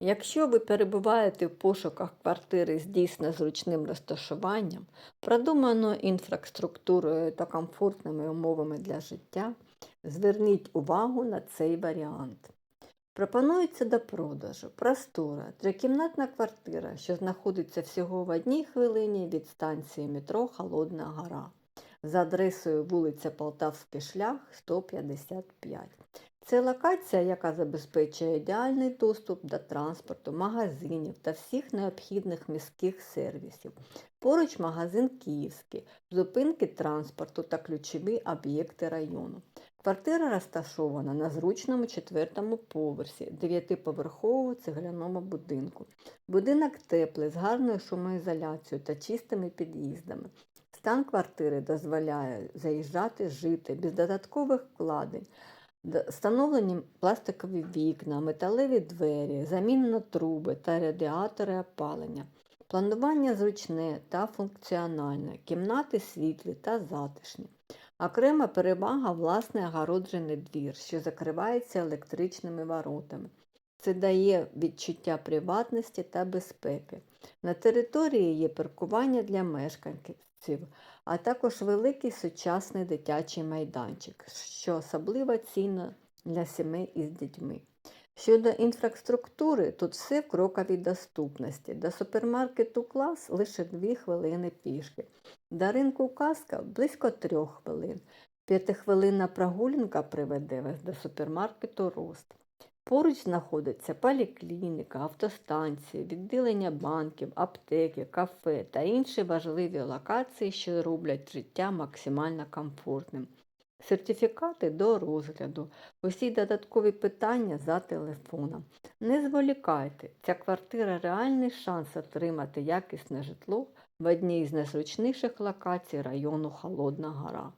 Якщо ви перебуваєте в пошуках квартири з дійсно зручним розташуванням, продуманою інфраструктурою та комфортними умовами для життя, зверніть увагу на цей варіант. Пропонується до продажу простора трикімнатна квартира, що знаходиться всього в одній хвилині від станції метро Холодна Гора за адресою вулиця Полтавський шлях 155. Це локація, яка забезпечує ідеальний доступ до транспорту, магазинів та всіх необхідних міських сервісів. Поруч магазин Київський, зупинки транспорту та ключові об'єкти району. Квартира розташована на зручному четвертому поверсі дев'ятиповерхового цегляному будинку. Будинок теплий, з гарною шумоізоляцією та чистими під'їздами. Стан квартири дозволяє заїжджати, жити без додаткових вкладень. Встановлені пластикові вікна, металеві двері, замінено труби та радіатори опалення. Планування зручне та функціональне, кімнати світлі та затишні. Окрема перевага власний огороджений двір, що закривається електричними воротами. Це дає відчуття приватності та безпеки. На території є паркування для мешканців, а також великий сучасний дитячий майданчик, що особливо цінно для сімей із дітьми. Щодо інфраструктури, тут все в кроковій доступності. До супермаркету клас лише 2 хвилини пішки. До ринку Каска близько 3 хвилин. П'ятихвилинна прогулянка приведе вас до супермаркету Рост. Поруч знаходиться поліклініка, автостанції, відділення банків, аптеки, кафе та інші важливі локації, що роблять життя максимально комфортним. Сертифікати до розгляду. Усі додаткові питання за телефоном. Не зволікайте, ця квартира реальний шанс отримати якісне житло в одній з найзручніших локацій району Холодна Гора.